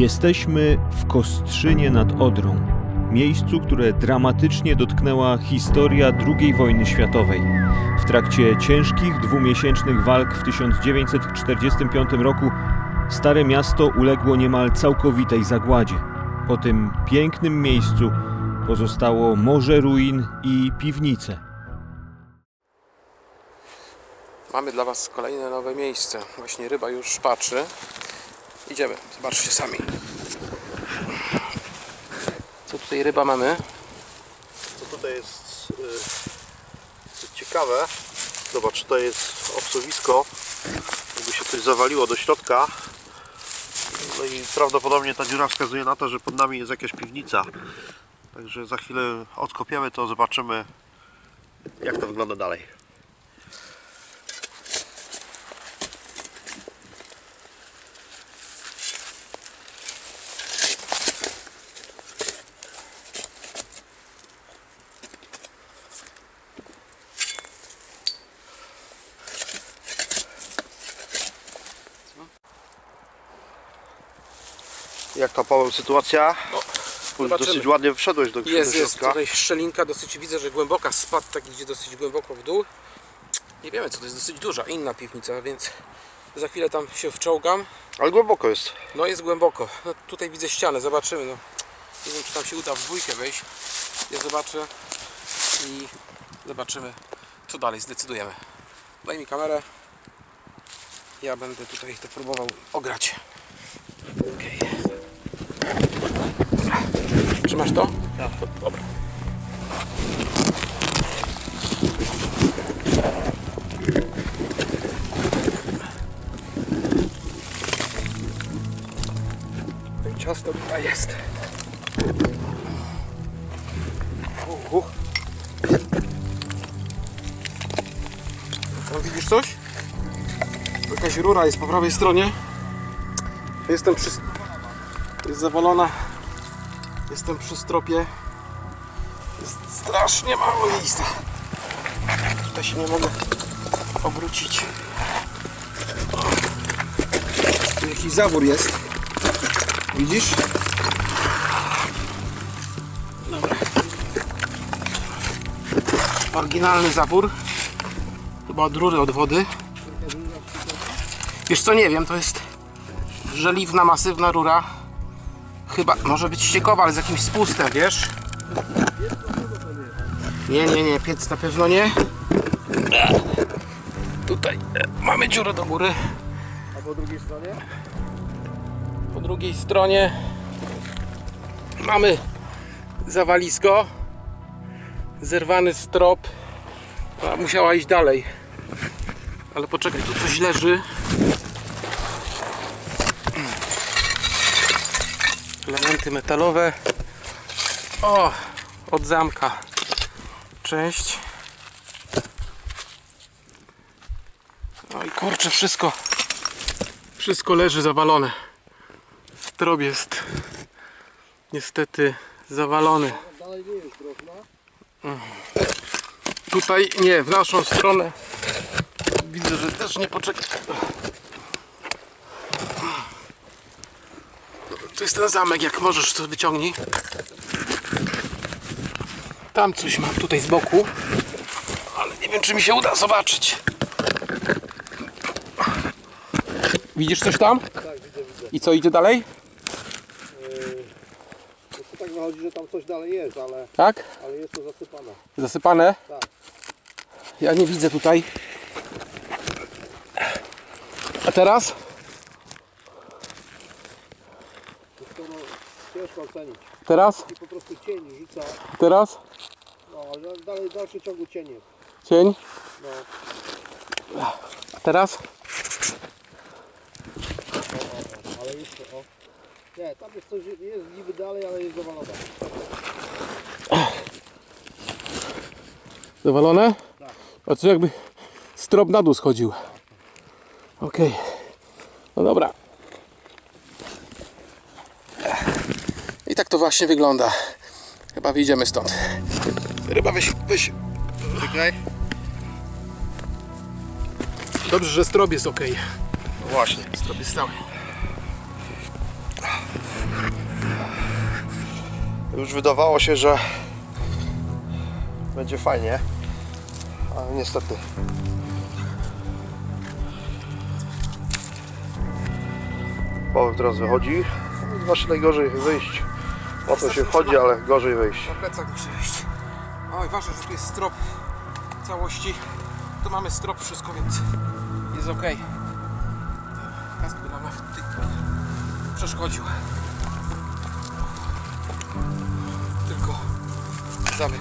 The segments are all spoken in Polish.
Jesteśmy w Kostrzynie nad Odrą, miejscu, które dramatycznie dotknęła historia II wojny światowej. W trakcie ciężkich dwumiesięcznych walk w 1945 roku Stare Miasto uległo niemal całkowitej zagładzie. Po tym pięknym miejscu pozostało morze ruin i piwnice. Mamy dla Was kolejne nowe miejsce. Właśnie ryba już patrzy. Idziemy, zobaczcie sami. Co tutaj ryba mamy? Co tutaj jest y, ciekawe, zobacz, to jest obsuwisko, jakby się coś zawaliło do środka. No i prawdopodobnie ta dziura wskazuje na to, że pod nami jest jakaś piwnica. Także za chwilę odkopiemy to, zobaczymy jak to wygląda dalej. Ta Paweł sytuacja? Już zobaczymy. dosyć ładnie wszedłeś do, Jest, do jest tutaj szczelinka, dosyć widzę, że głęboka, spad tak idzie dosyć głęboko w dół. Nie wiemy co to jest dosyć duża, inna piwnica, więc za chwilę tam się wczołgam. Ale głęboko jest. No jest głęboko. No, tutaj widzę ścianę, zobaczymy. No. Nie wiem czy tam się uda w dwójkę wejść. Ja zobaczę i zobaczymy co dalej, zdecydujemy. Daj mi kamerę. Ja będę tutaj to próbował ograć. Trzymasz to? Tak. Dobra. To ciasto tutaj jest. Uhu. Tam widzisz coś? Jakaś rura jest po prawej stronie. Jestem przy... Jest zawalona. Jestem przy stropie. Jest strasznie mało miejsca. Tutaj się nie mogę obrócić. Tu jakiś zawór jest. Widzisz? Dobra. Oryginalny zawór. Chyba od rury od wody. Wiesz co, nie wiem, to jest żeliwna, masywna rura. Chyba, może być ściekowa, ale z jakimś spustem, wiesz? Nie, nie, nie, piec na pewno nie. Tutaj e, mamy dziurę do góry. A po drugiej stronie? Po drugiej stronie mamy zawalisko, zerwany strop. Musiała iść dalej. Ale poczekaj, tu coś leży. Elementy metalowe. O, od zamka. Cześć. No i kurczę, wszystko wszystko leży zawalone. Strop jest niestety zawalony. Tutaj nie, w naszą stronę widzę, że też nie poczeka. To jest ten zamek, jak możesz to wyciągnij. Tam coś mam tutaj z boku, ale nie wiem czy mi się uda zobaczyć. Widzisz coś tam? Tak, widzę, widzę. I co idzie dalej? To tak wychodzi, że tam coś dalej jest, ale, Tak? ale jest to zasypane. Zasypane? Tak. Ja nie widzę tutaj. A teraz? To no, ciężko ocenić. Teraz? I po prostu cień rzuca, Teraz? no ale dalej w dalszym ciągu cień jest. Cień? No, teraz? ale jeszcze, o. Nie, tam jest coś, jest niby dalej, ale jest zawalone. Zawalone? Tak. A co jakby strop na dół schodził. Okej. No dobra. I tak to właśnie wygląda. Chyba wyjdziemy stąd. Ryba weź, weź. Czekaj. Dobrze, że strop jest ok. No właśnie. Strop jest stały. Już wydawało się, że będzie fajnie, ale niestety. Paweł teraz wychodzi. Właśnie najgorzej wyjść. Łatwo się wchodzi, ale gorzej wyjść. Na plecach muszę iść. Oj, ważne, że tu jest strop całości. Tu mamy strop, wszystko, więc jest ok. Kask by nam przeszkodził. Tylko zamek.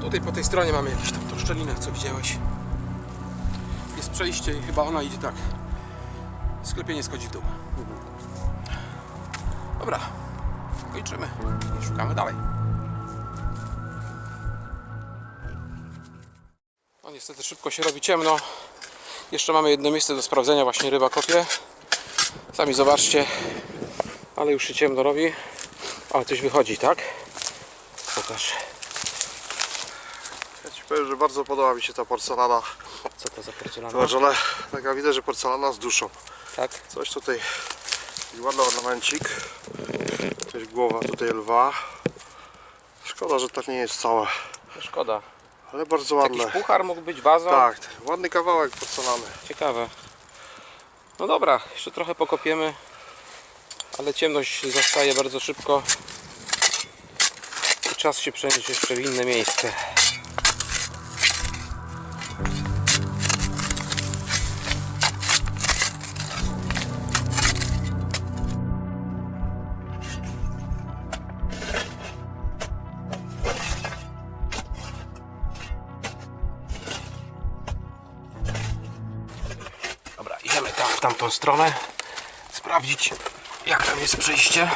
Tutaj po tej stronie mamy jakąś tam tą szczelinę, co widziałeś. Jest przejście i chyba ona idzie tak. Sklepienie schodzi w dół. Dobra, kończymy i szukamy dalej. No niestety szybko się robi ciemno. Jeszcze mamy jedno miejsce do sprawdzenia, właśnie ryba kopie. Sami zobaczcie, ale już się ciemno robi. Ale coś wychodzi, tak? Pokaż. Ja Ci powiem, że bardzo podoba mi się ta porcelana. Co to za porcelana? Zobacz, ona taka widać, że porcelana z duszą. Tak? Coś tutaj, taki ładny ornamencik. Coś głowa tutaj lwa. Szkoda, że tak nie jest całe, No szkoda. ale bardzo ładne. Jakiś puchar mógł być, waza? Tak, ładny kawałek porcelany. Ciekawe. No dobra, jeszcze trochę pokopiemy, ale ciemność zastaje bardzo szybko i czas się przenieść jeszcze w inne miejsce. Tamtą stronę sprawdzić jak tam jest przejście.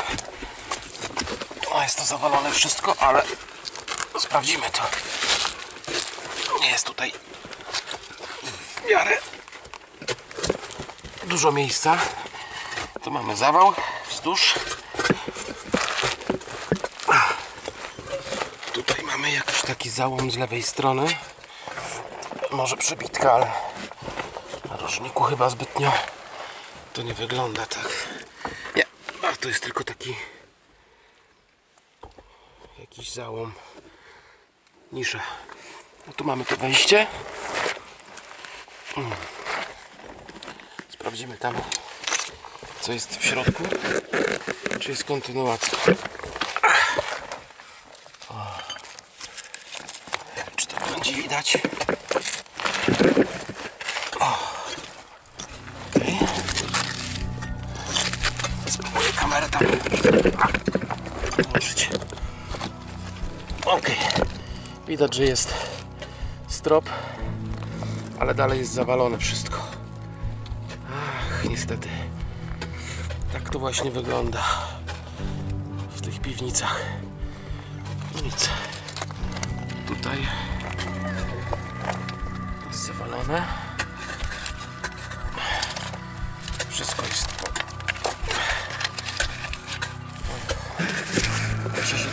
O, jest to zawalone wszystko, ale sprawdzimy to. Nie jest tutaj w miarę dużo miejsca. Tu mamy zawał wzdłuż. Tutaj mamy jakiś taki załom z lewej strony. Może przebitka, ale na rożniku chyba zbytnio to nie wygląda tak. Nie, a to jest tylko taki jakiś załom. Nisza. No tu mamy to wejście. Mm. Sprawdzimy tam co jest w środku. Czy jest kontynuacja. Czy to będzie widać? Kamerę tam włożyć. Ok. Widać, że jest strop, ale dalej jest zawalone wszystko. Ach, niestety. Tak to właśnie wygląda w tych piwnicach. No nic. Tutaj jest zawalone. Wszystko jest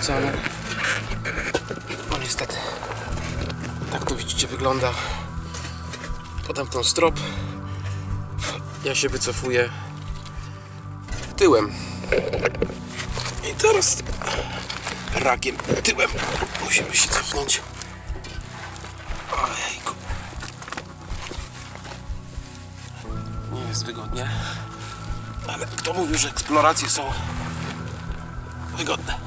przerzucane. No niestety. Tak to widzicie wygląda. Podam tą strop. Ja się wycofuję tyłem. I teraz rakiem tyłem musimy się cofnąć. Ojejku. Nie jest wygodnie. Ale kto mówił, że eksploracje są wygodne?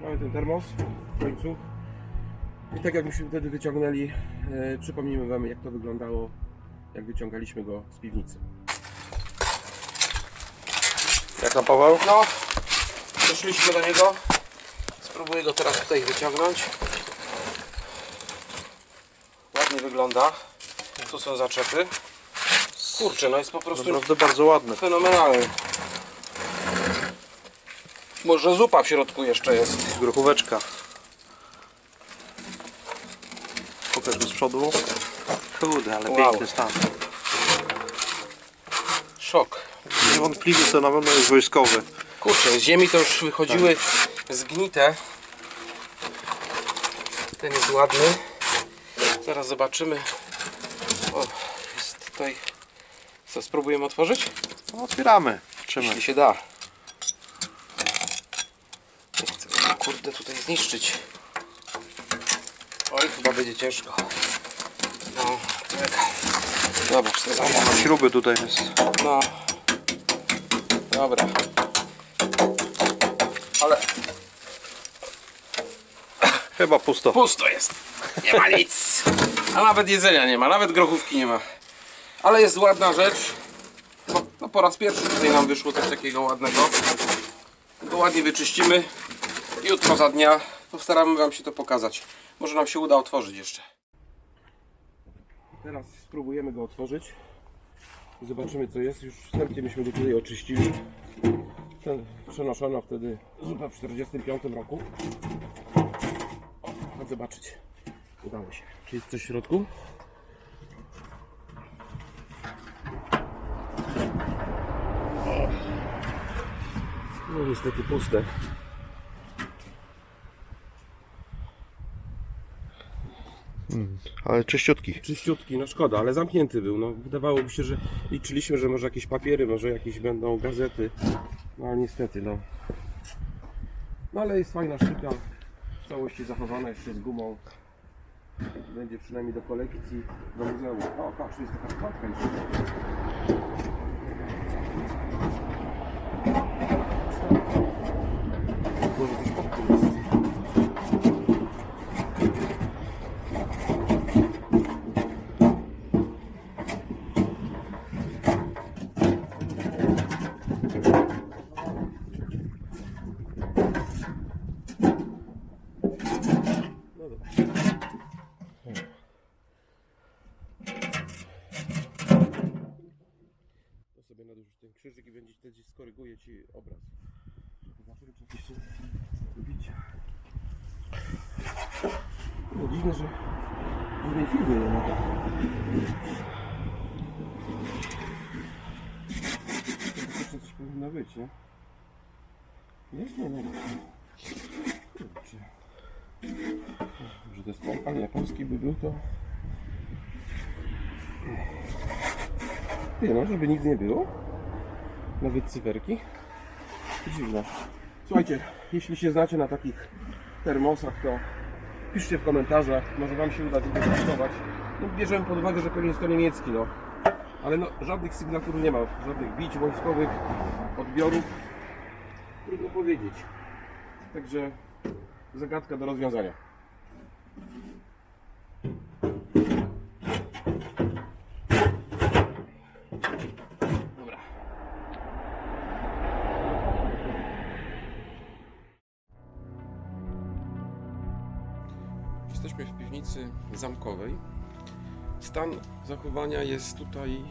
Mamy ten termos w końcu. I tak jak myśmy wtedy wyciągnęli, e, przypomnimy Wam jak to wyglądało, jak wyciągaliśmy go z piwnicy. Jak tam Paweł? No, doszliśmy do niego. Spróbuję go teraz tutaj wyciągnąć. Ładnie wygląda. Tu są zaczepy. Kurczę, no jest po prostu Naprawdę bardzo ładny. fenomenalny. Może zupa w środku jeszcze jest. Grochóweczka. Pokaż go z przodu. Kurde, ale Wow. piękny stan. Szok. niewątpliwie to na pewno jest wojskowy. Kurczę, z ziemi to już wychodziły zgnite. Ten jest ładny. Zaraz zobaczymy. Tutaj. Co, spróbujemy otworzyć? No, otwieramy. Trzymaj. Jeśli się da. Nie chcę go, kurde tutaj zniszczyć. Oj, chyba będzie ciężko. No, czekaj. Dobra, za No, śruby tutaj jest. No. Dobra. Ale Chyba pusto. pusto jest. Nie ma nic. A nawet jedzenia nie ma, nawet grochówki nie ma. Ale jest ładna rzecz. Bo, no po raz pierwszy tutaj nam wyszło coś takiego ładnego. To ładnie wyczyścimy. Jutro za dnia postaramy Wam się to pokazać. Może nam się uda otworzyć jeszcze. Teraz spróbujemy go otworzyć. Zobaczymy co jest. Już wstępnie myśmy go tutaj oczyścili. Ten przenoszono wtedy zupę w 45 roku. O, zobaczyć. Udało się. Czy jest coś w środku? No niestety puste. Ale czyściutki. Czyściutki, no szkoda, ale zamknięty był. No, wydawałoby się, że liczyliśmy, że może jakieś papiery, może jakieś będą gazety. No ale niestety, no. No ale jest fajna sztuka. W całości zachowana jeszcze z gumą. Będzie przynajmniej do kolekcji, do muzeum. O, patrz, jest taka wkładka jeszcze. Może coś pod tym jest. No dobra. Nadłużysz ten krzyżyk i będzie wtedy skoryguje Ci obraz. Zobaczymy, czy jakieś są bicia. No dziwne, że żadnej filmy nie ma. To coś powinno być, nie? Jest? Nie, nie. Kurczę. Że to jest nie, polski by był to. Nie no, żeby nic nie było. Nawet cyferki. Dziwne. Słuchajcie, jeśli się znacie na takich termosach, to piszcie w komentarzach. Może Wam się uda zainteresować. No, bierzemy pod uwagę, że pewnie jest to niemiecki, no. Ale no, żadnych sygnatur nie ma, żadnych bić wojskowych, odbiorów. Trudno powiedzieć. Także zagadka do rozwiązania. Jesteśmy w piwnicy zamkowej. Stan zachowania jest tutaj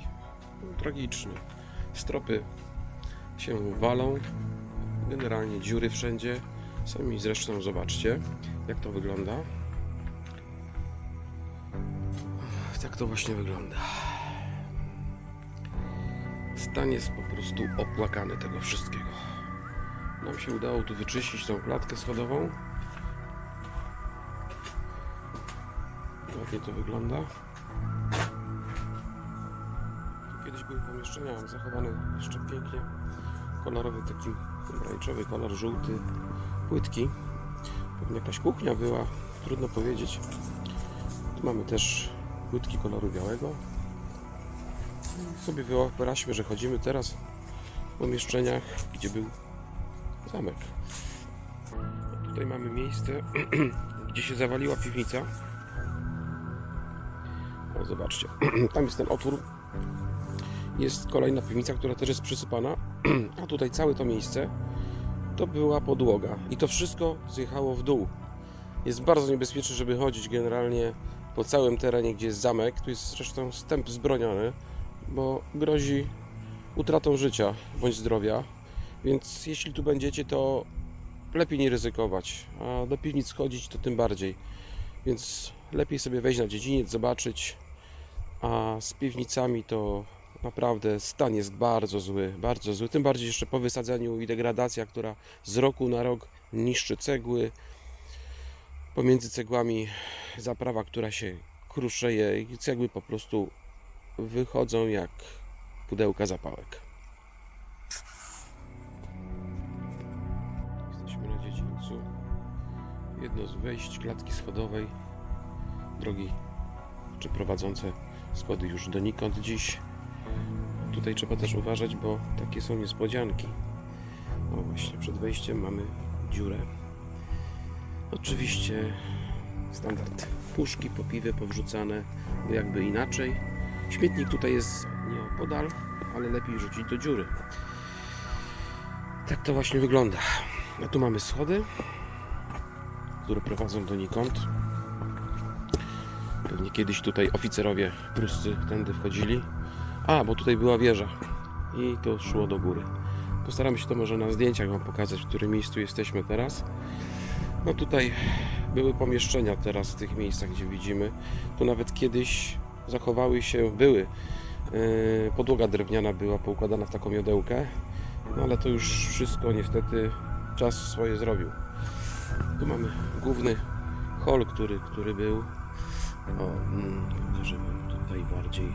tragiczny. Stropy się walą, generalnie dziury wszędzie. Sami zresztą zobaczcie, jak to wygląda. Tak to właśnie wygląda. Stan jest po prostu opłakany tego wszystkiego. Nam się udało tu wyczyścić tą klatkę schodową. Ładnie to wygląda. Tu Kiedyś były pomieszczenia zachowane jeszcze pięknie. Kolorowy taki pomarańczowy kolor, żółty, płytki. Pewnie jakaś kuchnia była, trudno powiedzieć. Tu mamy też płytki koloru białego. Sobie wyobraźmy, że chodzimy teraz w pomieszczeniach, gdzie był zamek. Tutaj mamy miejsce, gdzie się zawaliła piwnica. Zobaczcie, tam jest ten otwór. Jest kolejna piwnica, która też jest przysypana, a tutaj całe to miejsce to była podłoga i to wszystko zjechało w dół. Jest bardzo niebezpieczne, żeby chodzić generalnie po całym terenie, gdzie jest zamek. Tu jest zresztą wstęp zbroniony, bo grozi utratą życia bądź zdrowia. Więc jeśli tu będziecie, to lepiej nie ryzykować, a do piwnic chodzić to tym bardziej. Więc lepiej sobie wejść na dziedziniec, zobaczyć, a z piwnicami to naprawdę stan jest bardzo zły, bardzo zły. Tym bardziej jeszcze po wysadzeniu i degradacja, która z roku na rok niszczy cegły. Pomiędzy cegłami zaprawa, która się kruszeje i cegły po prostu wychodzą jak pudełka zapałek. Jesteśmy na dziedzińcu. Jedno z wejść klatki schodowej drogi, czy prowadzące schody już donikąd dziś. Tutaj trzeba też uważać, bo takie są niespodzianki. O właśnie, przed wejściem mamy dziurę. Oczywiście standard. Puszki, popiwy powrzucane, bo jakby inaczej. Śmietnik tutaj jest nieopodal, ale lepiej rzucić do dziury. Tak to właśnie wygląda. A tu mamy schody, które prowadzą donikąd. Kiedyś tutaj oficerowie pruscy tędy wchodzili. A, bo tutaj była wieża i to szło do góry. Postaramy się to może na zdjęciach Wam pokazać, w którym miejscu jesteśmy teraz. No tutaj były pomieszczenia teraz w tych miejscach, gdzie widzimy. Tu nawet kiedyś zachowały się, były. Yy, podłoga drewniana była poukładana w taką jodełkę, no ale to już wszystko niestety czas swoje zrobił. Tu mamy główny hol, który, który był. O, mm, tutaj bardziej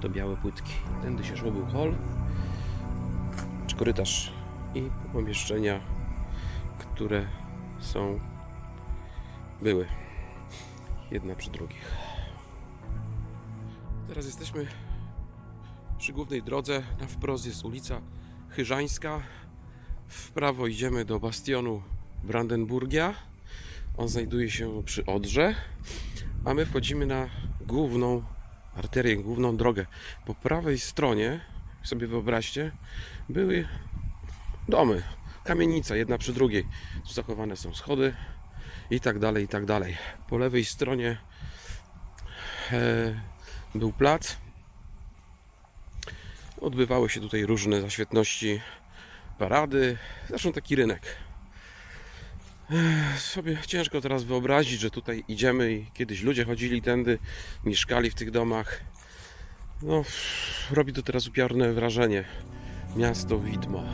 to białe płytki. Tędy się szło był hol, czy korytarz i pomieszczenia, które są, były jedna przy drugich. Teraz jesteśmy przy głównej drodze. Na wprost jest ulica Chyżańska. W prawo idziemy do bastionu Brandenburgia. On znajduje się przy Odrze. A my wchodzimy na główną arterię, główną drogę. Po prawej stronie, sobie wyobraźcie, były domy, kamienica jedna przy drugiej. Zachowane są schody i tak dalej, i tak dalej. Po lewej stronie e, był plac. Odbywały się tutaj różne zaświetności, parady, zresztą taki rynek. Sobie ciężko teraz wyobrazić, że tutaj idziemy i kiedyś ludzie chodzili tędy, mieszkali w tych domach. No, robi to teraz upiorne wrażenie. Miasto widmo.